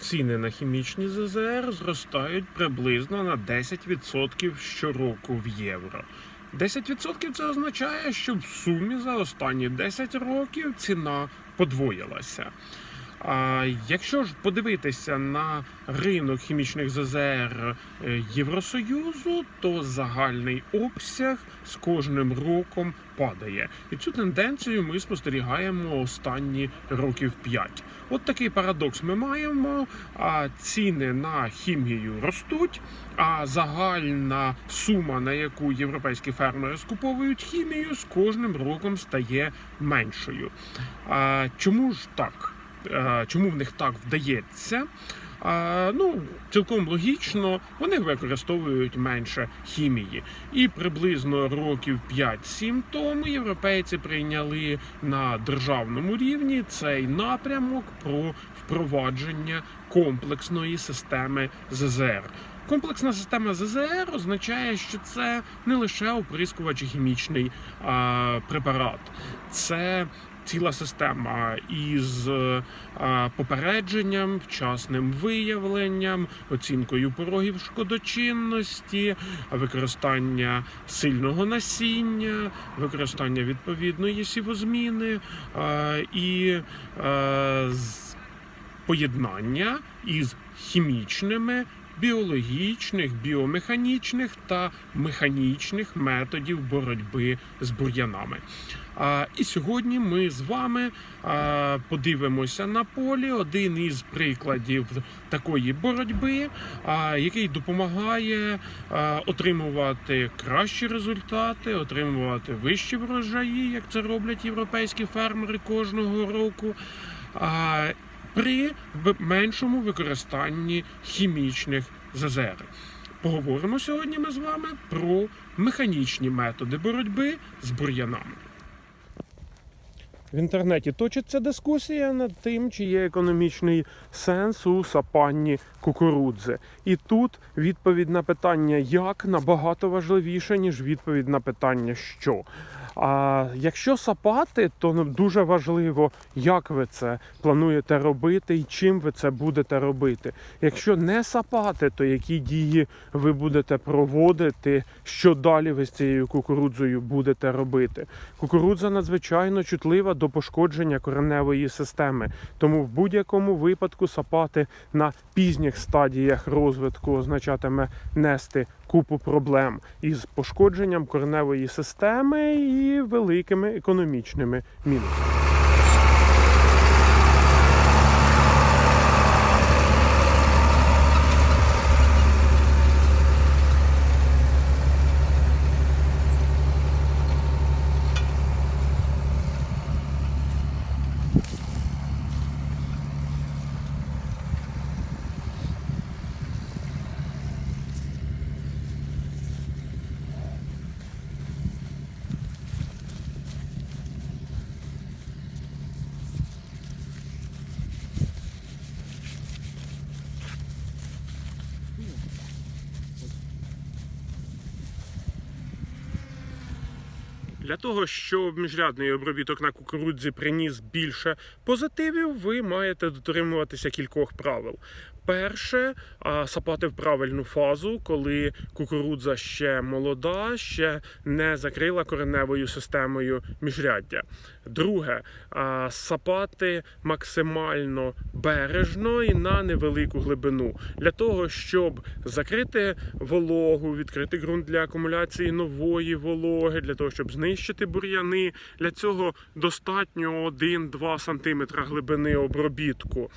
ціни на хімічні ЗЗР зростають приблизно на 10% щороку в євро. 10% це означає, що в сумі за останні 10 років ціна подвоїлася. А якщо ж подивитися на ринок хімічних ЗЗР е, Євросоюзу, то загальний обсяг з кожним роком падає. І цю тенденцію ми спостерігаємо останні років 5. От такий парадокс ми маємо. Ціни на хімію ростуть, а загальна сума, на яку європейські фермери скуповують хімію, з кожним роком стає меншою. Чому ж так? Чому в них так вдається? Ну, цілком логічно, вони використовують менше хімії. І приблизно років 5-7 тому європейці прийняли на державному рівні цей напрямок про впровадження комплексної системи ЗЗР. Комплексна система ЗЗР означає, що це не лише оприскувач і хімічний а, препарат, це ціла система із попередженням, вчасним виявленням, оцінкою порогів шкодочинності, використання сильного насіння, використання відповідної сівозміни і поєднання із хімічними, біологічних, біомеханічних та механічних методів боротьби з бур'янами. І сьогодні ми з вами подивимося на полі один із прикладів такої боротьби, який допомагає отримувати кращі результати, отримувати вищі врожаї, як це роблять європейські фермери кожного року. При меншому використанні хімічних ЗЗР. Поговоримо сьогодні ми з вами про механічні методи боротьби з бур'янами. В інтернеті точиться дискусія над тим, чи є економічний сенс у сапанні кукурудзи. І тут відповідь на питання як набагато важливіше, ніж відповідь на питання що. А якщо сапати, то ну, дуже важливо, як ви це плануєте робити і чим ви це будете робити. Якщо не сапати, то які дії ви будете проводити, що далі ви з цією кукурудзою будете робити. Кукурудза надзвичайно чутлива до пошкодження кореневої системи, тому в будь-якому випадку сапати на пізніх стадіях розвитку означатиме нести купу проблем із пошкодженням кореневої системи і великими економічними мінусами. Для того, щоб міжрядний обробіток на кукурудзі приніс більше позитивів, ви маєте дотримуватися кількох правил. Перше, сапати в правильну фазу, коли кукурудза ще молода, ще не закрила кореневою системою міжряддя. Друге, сапати максимально бережно і на невелику глибину для того, щоб закрити вологу, відкрити ґрунт для акумуляції нової вологи, для того, щоб знищити бур'яни. Для цього достатньо 1-2 см глибини обробітку.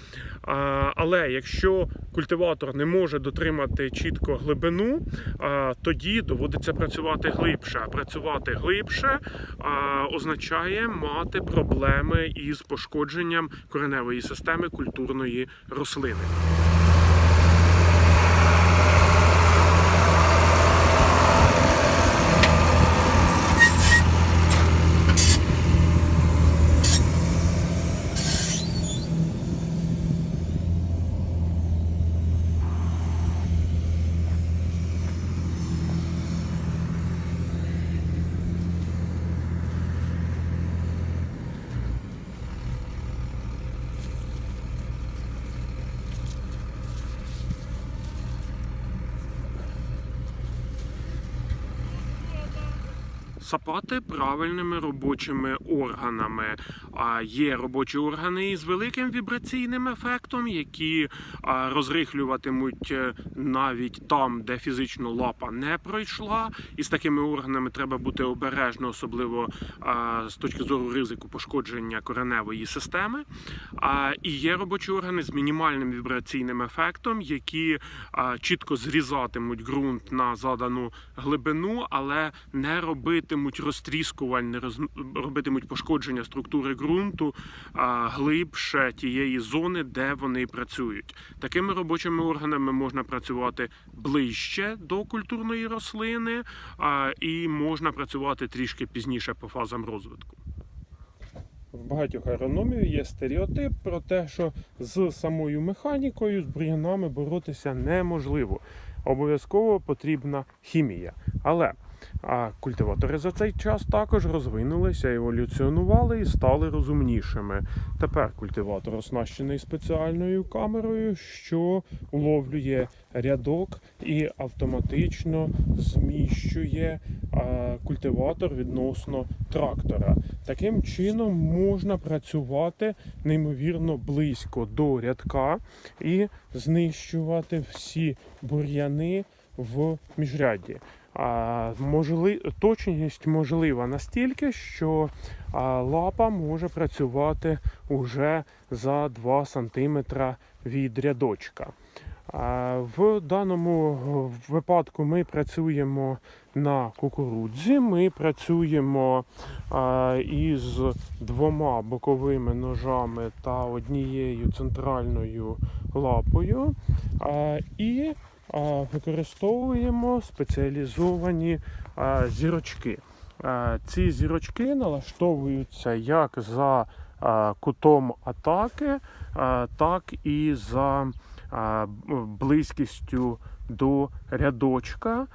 Але якщо культиватор не може дотримати чітко глибину, тоді доводиться працювати глибше. А працювати глибше означає мати проблеми із пошкодженням кореневої системи культурної рослини. Сапати правильними робочими органами. А є робочі органи із великим вібраційним ефектом, які розрихлюватимуть е, навіть там, де фізично лапа не пройшла. І з такими органами треба бути обережно, особливо з точки зору ризику пошкодження кореневої системи. І є робочі органи з мінімальним вібраційним ефектом, які чітко зрізатимуть ґрунт на задану глибину, але не робитимуть розтріскувань, не роз... робитимуть пошкодження структури ґрунту а, глибше тієї зони, де вони працюють. Такими робочими органами можна працювати ближче до культурної рослини, і можна працювати трішки пізніше по фазам розвитку. В багатьох агрономів є стереотип про те, що з самою механікою, з бур'янами боротися неможливо. Обов'язково потрібна хімія. Але а культиватори за цей час також розвинулися, еволюціонували і стали розумнішими. Тепер культиватор оснащений спеціальною камерою, що уловлює рядок і автоматично зміщує культиватор відносно трактора. Таким чином можна працювати неймовірно близько до рядка і знищувати всі бур'яни в міжрядді. Можли... Точність можлива настільки, що лапа може працювати уже за 2 см від рядочка. В даному випадку ми працюємо на кукурудзі. Ми працюємо із двома боковими ножами та однією центральною лапою. І використовуємо спеціалізовані зірочки. Ці зірочки налаштовуються як за кутом атаки, так і за близькістю до рядочка.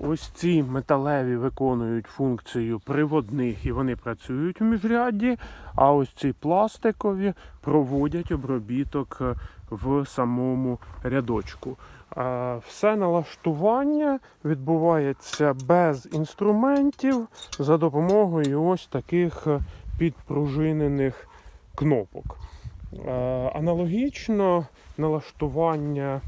Ось ці металеві виконують функцію приводних і вони працюють у міжрядді, а ось ці пластикові проводять обробіток в самому рядочку. Все налаштування відбувається без інструментів за допомогою ось таких е, підпружинених кнопок. Е, Аналогічно налаштування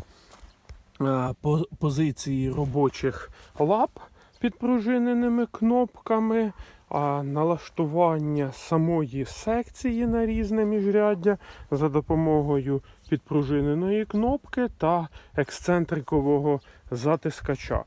е, позиції робочих лап підпружиненими кнопками, а налаштування самої секції на різне міжряддя за допомогою підпружиненої кнопки та ексцентрикового затискача.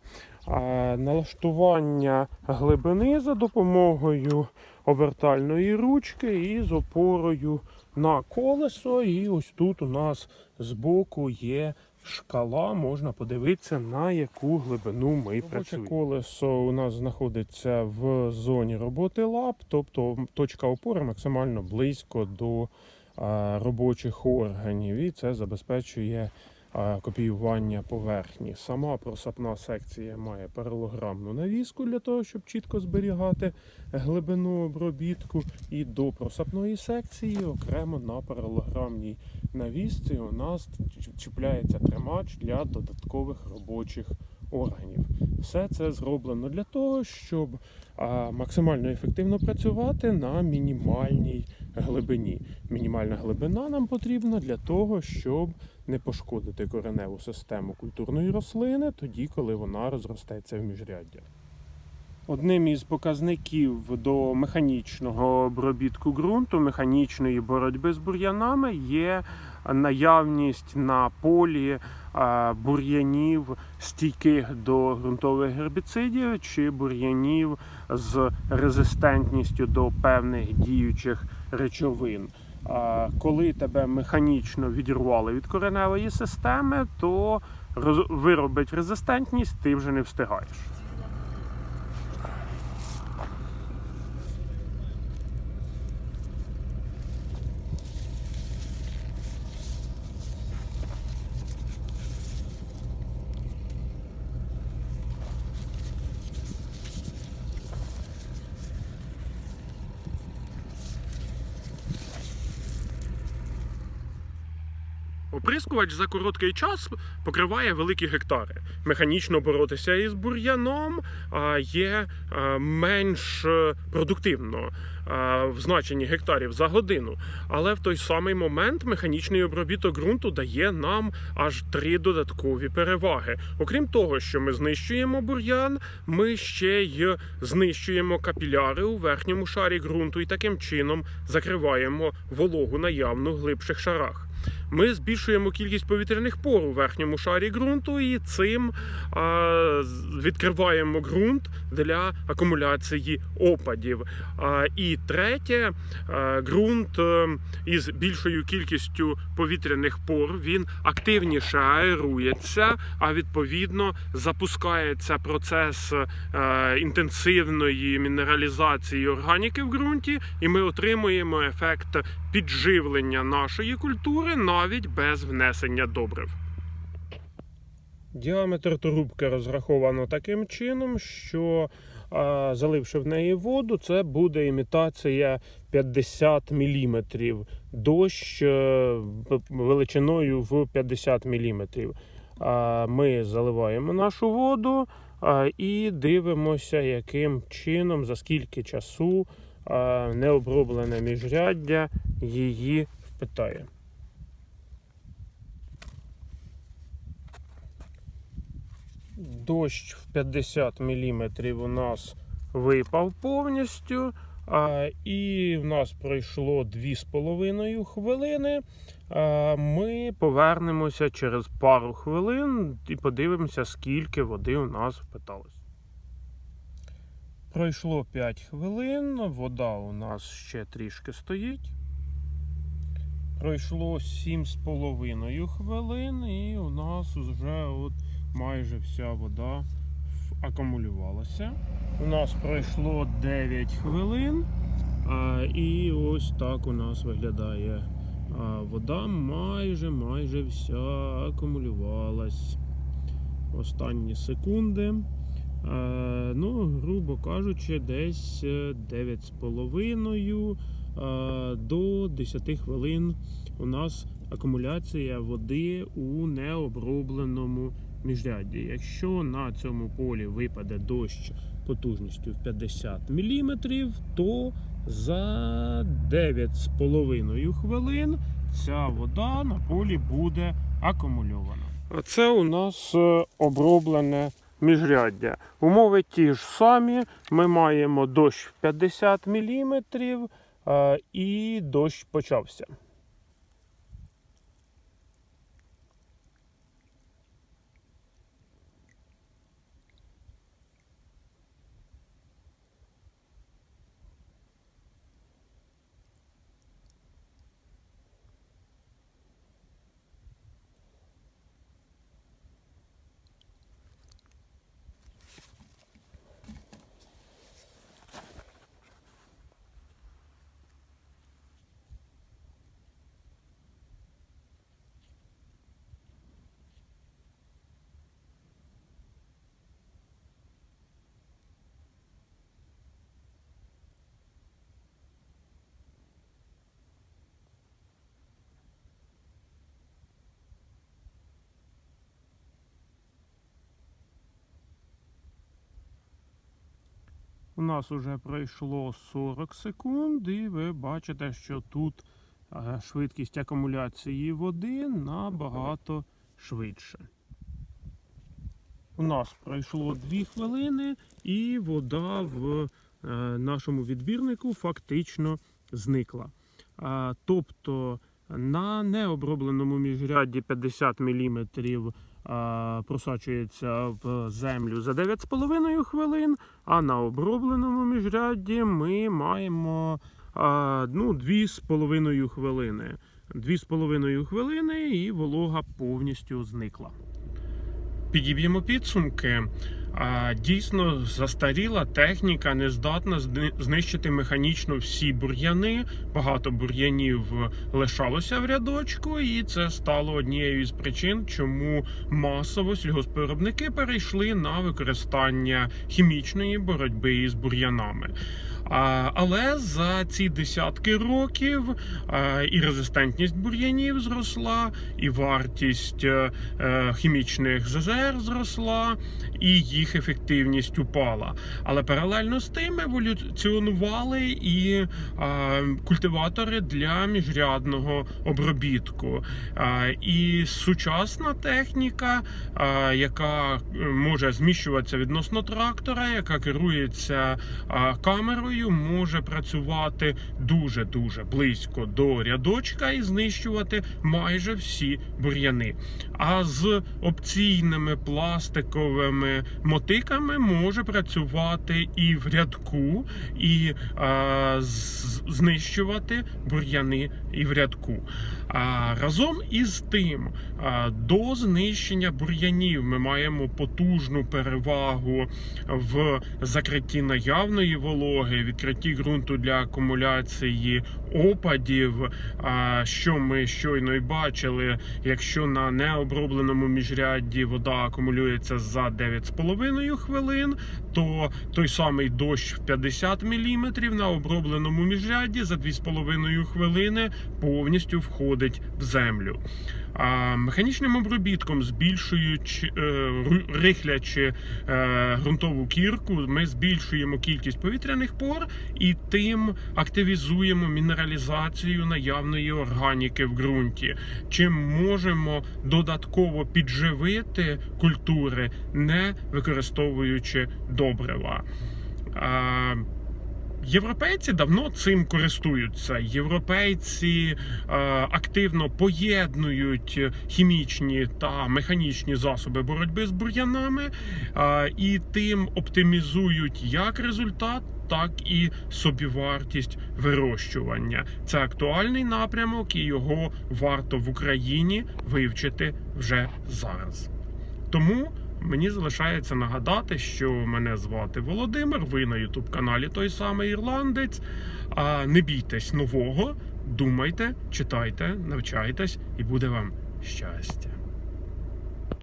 Налаштування глибини за допомогою обертальної ручки і з опорою на колесо. І ось тут у нас збоку є шкала, можна подивитися, на яку глибину ми працюємо. Колесо у нас знаходиться в зоні роботи лап, тобто точка опори максимально близько до робочих органів, і це забезпечує копіювання поверхні. Сама просапна секція має паралограмну навіску для того, щоб чітко зберігати глибину обробітку. І до просапної секції окремо на паралограмній навісці у нас чіпляється тримач для додаткових робочих органів. Все це зроблено для того, щоб максимально ефективно працювати на мінімальній глибині. Мінімальна глибина нам потрібна для того, щоб не пошкодити кореневу систему культурної рослини тоді, коли вона розростеться в міжряддя. Одним із показників до механічного обробітку ґрунту, механічної боротьби з бур'янами є наявність на полі бур'янів стійких до ґрунтових гербіцидів чи бур'янів з резистентністю до певних діючих речовин. Коли тебе механічно відірвали від кореневої системи, то виробить резистентність, ти вже не встигаєш. Оприскувач за короткий час покриває великі гектари. Механічно боротися із бур'яном є менш е, продуктивно в значенні гектарів за годину. Але в той самий момент механічний обробіток ґрунту дає нам аж три додаткові переваги. Окрім того, що ми знищуємо бур'ян, ми ще й знищуємо капіляри у верхньому шарі ґрунту і таким чином закриваємо вологу наявну в глибших шарах. Ми збільшуємо кількість повітряних пор у верхньому шарі ґрунту і цим відкриваємо ґрунт для акумуляції опадів. І третє, а, ґрунт е, із більшою кількістю повітряних пор він активніше аерується, а відповідно запускається процес е, інтенсивної мінералізації органіки в ґрунті, і ми отримуємо ефект підживлення нашої культури навіть без внесення добрив. Діаметр трубки розраховано таким чином, що заливши в неї воду, це буде імітація 50 мм. Дощ е, величиною в 50 мм. Ми заливаємо нашу воду і дивимося, яким чином, за скільки часу необроблене міжряддя її впитає. Дощ в 50 мм у нас випав повністю. А, і в нас пройшло 2,5 хвилини. А, ми повернемося через пару хвилин і подивимося, скільки води у нас впиталось. Пройшло 5 хвилин, вода у нас ще трішки стоїть. Пройшло 7,5 хвилин, і у нас вже от майже вся вода акумулювалася. У нас пройшло 9 хвилин, і ось так у нас виглядає вода. Майже майже вся акумулювалась. Останні секунди. Е, ну, грубо кажучи, десь е, 9,5 е, до 10 хвилин у нас акумуляція води у необробленому міжрядді. Якщо на цьому полі випаде дощ потужністю в 50 мм, то за 9,5 хвилин ця вода на полі буде акумульована. Це у нас е, оброблене міжряддя. Умови ті ж самі. Ми маємо дощ 50 мм і дощ почався. У нас вже пройшло 40 секунд, і ви бачите, що тут е, швидкість акумуляції води набагато швидше. У нас пройшло 2 хвилини, і вода в е, нашому відбірнику фактично зникла. Тобто на необробленому міжрядді 50 мм просачується в землю за 9,5 хвилин, а на обробленому міжрядді ми маємо ну, 2,5 хвилини. 2,5 хвилини і волога повністю зникла. Підіб'ємо підсумки. Дійсно, застаріла техніка не здатна знищити механічно всі бур'яни. Багато бур'янів лишалося в рядочку, і це стало однією із причин, чому масово сільгоспвиробники перейшли на використання хімічної боротьби із бур'янами. Але за ці десятки років і резистентність бур'янів зросла, і вартість е, е, хімічних ЗЗР зросла, і їх ефективність упала. Але паралельно з тим еволюціонували і культиватори для міжрядного обробітку. І сучасна техніка, яка е, може зміщуватися відносно трактора, яка керується а, камерою, може працювати дуже дуже близько до рядочка і знищувати майже всі бур'яни. А з опційними пластиковими мотиками може працювати і в рядку, і а, знищувати бур'яни і в рядку. А, разом із тим, до знищення бур'янів ми маємо потужну перевагу в закритті наявної вологи, відкритті ґрунту для акумуляції опадів. Що ми щойно і бачили, якщо на необробленому міжрядді вода акумулюється за 9,5 хвилин, то той самий дощ в 50 мм на обробленому міжрядді за 2,5 хвилини повністю входить в землю. Механічним обробітком, збільшуючи е, рихлячи е, ґрунтову кірку, ми збільшуємо кількість повітряних пор і тим активізуємо мінералізацію наявної органіки в ґрунті. Чим можемо додатково підживити культури, не використовуючи добрива. Європейці давно цим користуються. Європейці е, активно поєднують хімічні та механічні засоби боротьби з бур'янами е, і тим оптимізують як результат. Так і собівартість вирощування. Це актуальний напрямок, і його варто в Україні вивчити вже зараз. Тому Мені залишається нагадати, що мене звати Володимир. Ви на Ютуб каналі той самий ірландець. А не бійтесь нового, думайте, читайте, навчайтесь, і буде вам щастя.